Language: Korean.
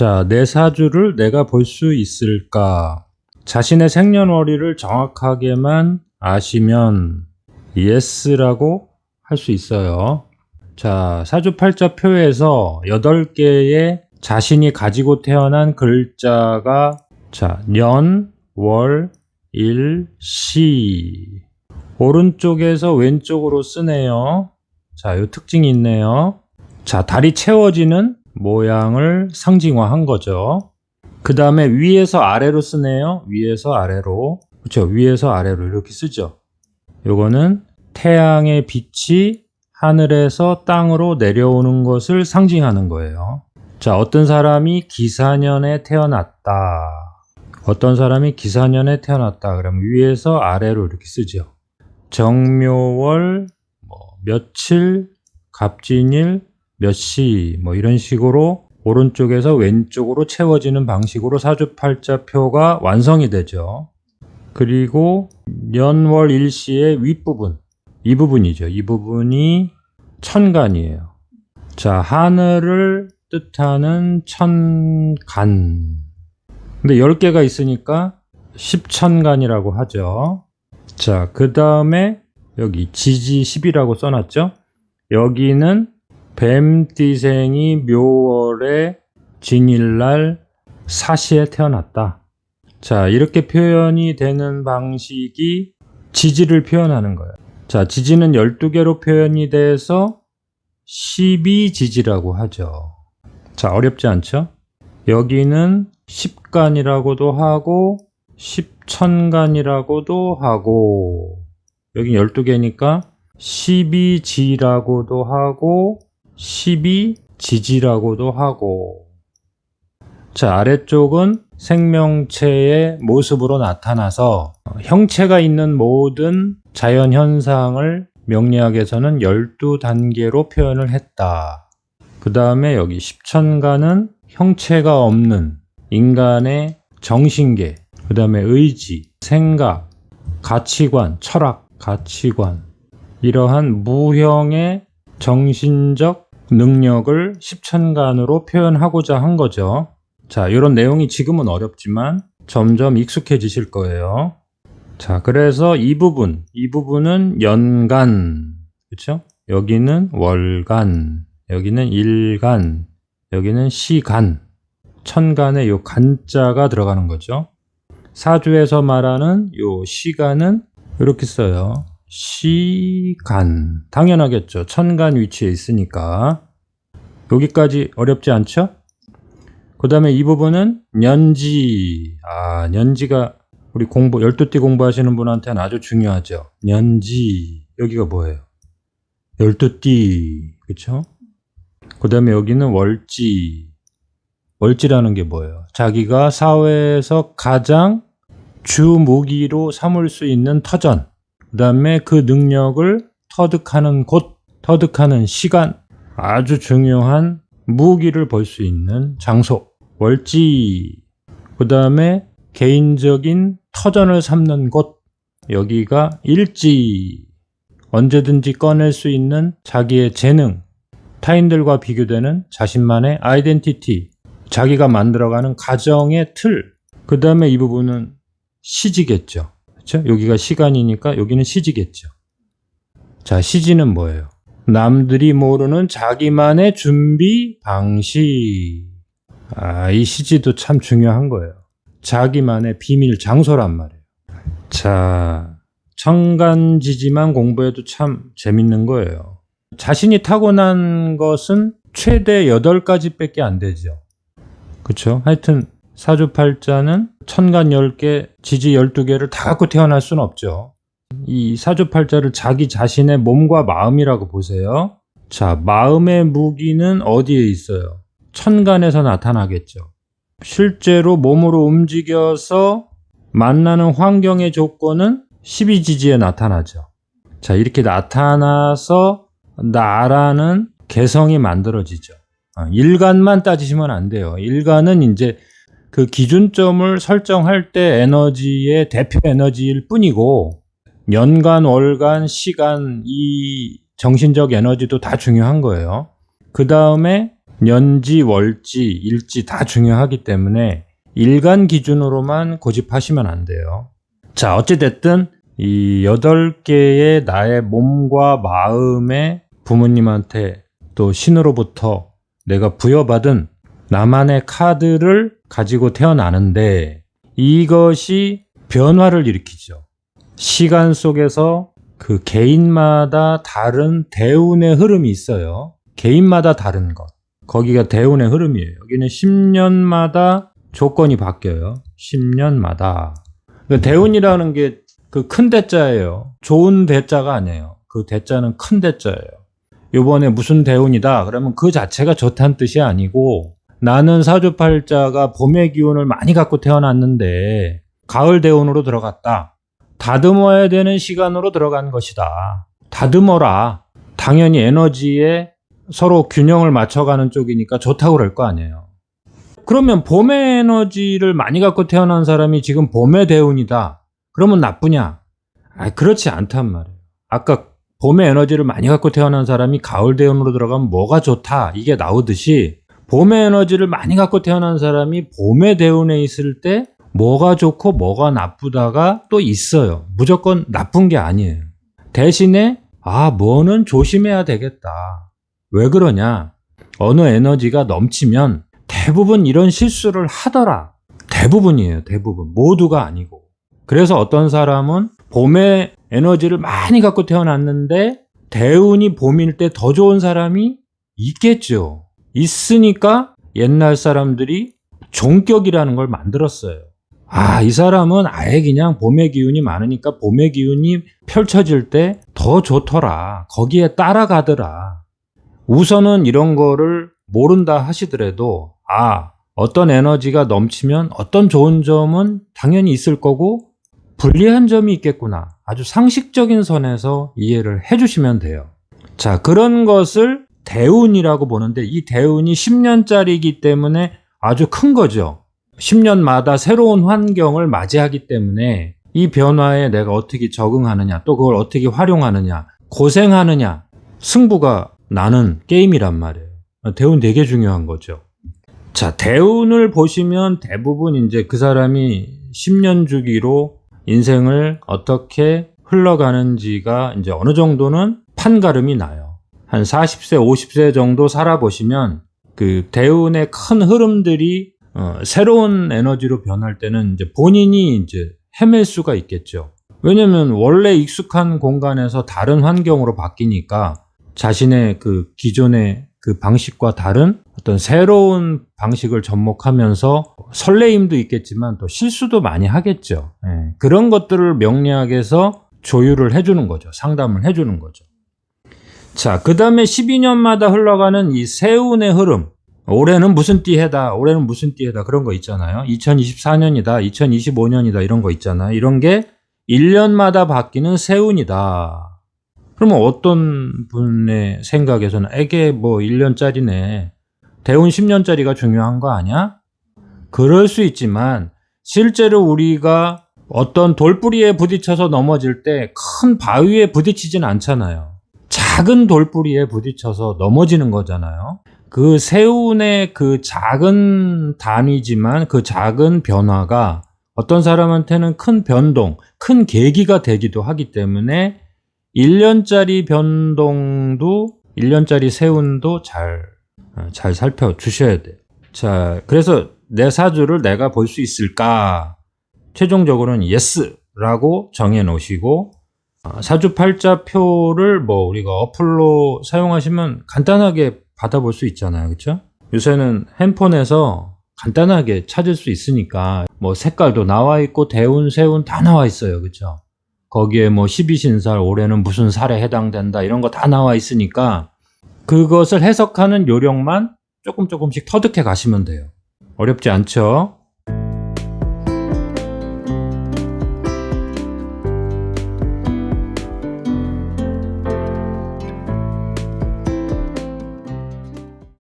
자, 내 사주를 내가 볼 수 있을까? 자신의 생년월일을 정확하게만 아시면 yes라고 할 수 있어요. 자, 사주 팔자 표에서 8개의 자신이 가지고 태어난 글자가 자, 년, 월, 일, 시. 오른쪽에서 왼쪽으로 쓰네요. 자, 요 특징이 있네요. 자, 달이 채워지는 모양을 상징화한 거죠. 그 다음에 위에서 아래로 쓰네요. 위에서 아래로. 그렇죠. 위에서 아래로 이렇게 쓰죠. 요거는 태양의 빛이 하늘에서 땅으로 내려오는 것을 상징하는 거예요. 자, 어떤 사람이 기사년에 태어났다. 어떤 사람이 기사년에 태어났다. 그러면 위에서 아래로 이렇게 쓰죠. 정묘월, 뭐, 며칠, 갑진일, 몇 시, 뭐 이런 식으로 오른쪽에서 왼쪽으로 채워지는 방식으로 사주팔자표가 완성이 되죠. 그리고 연월 일시의 윗부분, 이 부분이죠. 이 부분이 천간이에요. 자, 하늘을 뜻하는 천간. 근데 10개가 있으니까 십천간이라고 하죠. 자, 그 다음에 여기 지지 10이라고 써놨죠? 여기는 뱀띠생이 묘월에 진일날 사시에 태어났다. 자, 이렇게 표현이 되는 방식이 지지를 표현하는 거예요. 자, 지지는 12개로 표현이 돼서 12지지라고 하죠. 자, 어렵지 않죠? 여기는 10간이라고도 하고 10천간이라고도 하고 여기 12개니까 12지라고도 하고 12 지지라고도 하고 자 아래쪽은 생명체의 모습으로 나타나서 형체가 있는 모든 자연 현상을 명리학에서는 12단계로 표현을 했다. 그 다음에 여기 10천간은 형체가 없는 인간의 정신계, 그 다음에 의지, 생각, 가치관, 철학, 가치관, 이러한 무형의 정신적 능력을 10천간으로 표현하고자 한 거죠. 자, 이런 내용이 지금은 어렵지만 점점 익숙해지실 거예요. 자, 그래서 이 부분, 이 부분은 연간, 그렇죠? 여기는 월간, 여기는 일간, 여기는 시간, 천간에 요 간자가 들어가는 거죠. 사주에서 말하는 요 시간은 이렇게 써요. 시간. 당연하겠죠. 천간 위치에 있으니까. 여기까지 어렵지 않죠? 그 다음에 이 부분은 년지. 아, 년지가 우리 공부, 12띠 공부하시는 분한테는 아주 중요하죠. 년지. 여기가 뭐예요? 12띠. 그쵸? 그 다음에 여기는 월지. 월지라는 게 뭐예요? 자기가 사회에서 가장 주무기로 삼을 수 있는 터전. 그 다음에 그 능력을 터득하는 곳, 터득하는 시간. 아주 중요한 무기를 볼수 있는 장소. 월지. 그 다음에 개인적인 터전을 삼는 곳. 여기가 일지. 언제든지 꺼낼 수 있는 자기의 재능. 타인들과 비교되는 자신만의 아이덴티티. 자기가 만들어가는 가정의 틀. 그 다음에 이 부분은 시지겠죠. 그렇죠? 여기가 시간이니까 여기는 시지겠죠. 자, 시지는 뭐예요? 남들이 모르는 자기만의 준비 방식. 아, 이 시지도 참 중요한 거예요. 자기만의 비밀 장소란 말이에요. 자, 청간지지만 공부해도 참 재밌는 거예요. 자신이 타고난 것은 최대 8가지 밖에 안 되죠. 그쵸? 하여튼 사주팔자는 천간 10개, 지지 12개를 다 갖고 태어날 수는 없죠. 이 사주팔자를 자기 자신의 몸과 마음이라고 보세요. 자, 마음의 무기는 어디에 있어요? 천간에서 나타나겠죠. 실제로 몸으로 움직여서 만나는 환경의 조건은 12지지에 나타나죠. 자, 이렇게 나타나서 나라는 개성이 만들어지죠. 아, 일간만 따지시면 안 돼요. 일간은 이제 그 기준점을 설정할 때 에너지의 대표 에너지일 뿐이고 연간, 월간, 시간 이 정신적 에너지도 다 중요한 거예요. 그 다음에 년지, 월지, 일지 다 중요하기 때문에 일간 기준으로만 고집하시면 안 돼요. 자, 어찌됐든 이 여덟 개의 나의 몸과 마음에 부모님한테 또 신으로부터 내가 부여받은 나만의 카드를 가지고 태어나는데 이것이 변화를 일으키죠. 시간 속에서 그 개인마다 다른 대운의 흐름이 있어요. 개인마다 다른 것. 거기가 대운의 흐름이에요. 여기는 10년마다 조건이 바뀌어요. 10년마다. 그 대운이라는 게 그 큰 대자예요. 좋은 대자가 아니에요. 그 대자는 큰 대자예요. 요번에 무슨 대운이다. 그러면 그 자체가 좋다는 뜻이 아니고 나는 사주팔자가 봄의 기운을 많이 갖고 태어났는데 가을 대운으로 들어갔다. 다듬어야 되는 시간으로 들어간 것이다. 다듬어라. 당연히 에너지에 서로 균형을 맞춰가는 쪽이니까 좋다고 그럴 거 아니에요. 그러면 봄의 에너지를 많이 갖고 태어난 사람이 지금 봄의 대운이다. 그러면 나쁘냐? 아, 그렇지 않단 말이에요. 아까 봄의 에너지를 많이 갖고 태어난 사람이 가을 대운으로 들어가면 뭐가 좋다. 이게 나오듯이 봄의 에너지를 많이 갖고 태어난 사람이 봄의 대운에 있을 때 뭐가 좋고 뭐가 나쁘다가 또 있어요. 무조건 나쁜 게 아니에요. 대신에 아, 뭐는 조심해야 되겠다. 왜 그러냐? 어느 에너지가 넘치면 대부분 이런 실수를 하더라. 대부분이에요. 대부분. 모두가 아니고. 그래서 어떤 사람은 봄에 에너지를 많이 갖고 태어났는데 대운이 봄일 때 더 좋은 사람이 있겠죠. 있으니까 옛날 사람들이 종격이라는 걸 만들었어요. 아, 이 사람은 아예 그냥 봄의 기운이 많으니까 봄의 기운이 펼쳐질 때 더 좋더라. 거기에 따라가더라. 우선은 이런 거를 모른다 하시더라도, 아, 어떤 에너지가 넘치면 어떤 좋은 점은 당연히 있을 거고, 불리한 점이 있겠구나. 아주 상식적인 선에서 이해를 해주시면 돼요. 자, 그런 것을 대운이라고 보는데, 이 대운이 10년짜리이기 때문에 아주 큰 거죠. 10년마다 새로운 환경을 맞이하기 때문에 이 변화에 내가 어떻게 적응하느냐, 또 그걸 어떻게 활용하느냐, 고생하느냐, 승부가 나는 게임이란 말이에요. 대운 되게 중요한 거죠. 자, 대운을 보시면 대부분 이제 그 사람이 10년 주기로 인생을 어떻게 흘러가는지가 이제 어느 정도는 판가름이 나요. 한 40세, 50세 정도 살아보시면 그 대운의 큰 흐름들이 어, 새로운 에너지로 변할 때는 이제 본인이 이제 헤맬 수가 있겠죠. 왜냐면 원래 익숙한 공간에서 다른 환경으로 바뀌니까 자신의 그 기존의 그 방식과 다른 어떤 새로운 방식을 접목하면서 설레임도 있겠지만 또 실수도 많이 하겠죠. 예, 그런 것들을 명리학에서 조율을 해주는 거죠. 상담을 해주는 거죠. 자, 그 다음에 12년마다 흘러가는 이 세운의 흐름. 올해는 무슨 띠해다, 올해는 무슨 띠해다, 그런 거 있잖아요. 2024년이다, 2025년이다, 이런 거 있잖아요. 이런 게 1년마다 바뀌는 세운이다. 그러면 어떤 분의 생각에서는 에게 뭐 1년짜리네. 대운 10년짜리가 중요한 거 아니야? 그럴 수 있지만 실제로 우리가 어떤 돌뿌리에 부딪혀서 넘어질 때 큰 바위에 부딪히진 않잖아요. 작은 돌뿌리에 부딪혀서 넘어지는 거잖아요. 그 세운의 그 작은 단위지만 그 작은 변화가 어떤 사람한테는 큰 변동, 큰 계기가 되기도 하기 때문에 1년짜리 변동도 1년짜리 세운도 잘, 어, 잘 살펴주셔야 돼요. 자, 그래서 내 사주를 내가 볼 수 있을까? 최종적으로는 예스라고 정해 놓으시고 어, 사주 팔자 표를 뭐 우리가 어플로 사용하시면 간단하게 받아볼 수 있잖아요. 그렇죠? 요새는 핸폰에서 간단하게 찾을 수 있으니까 뭐 색깔도 나와 있고 대운, 세운 다 나와 있어요. 그렇죠? 거기에 뭐 12신살 올해는 무슨 살에 해당된다 이런 거 다 나와 있으니까 그것을 해석하는 요령만 조금 조금씩 터득해 가시면 돼요. 어렵지 않죠?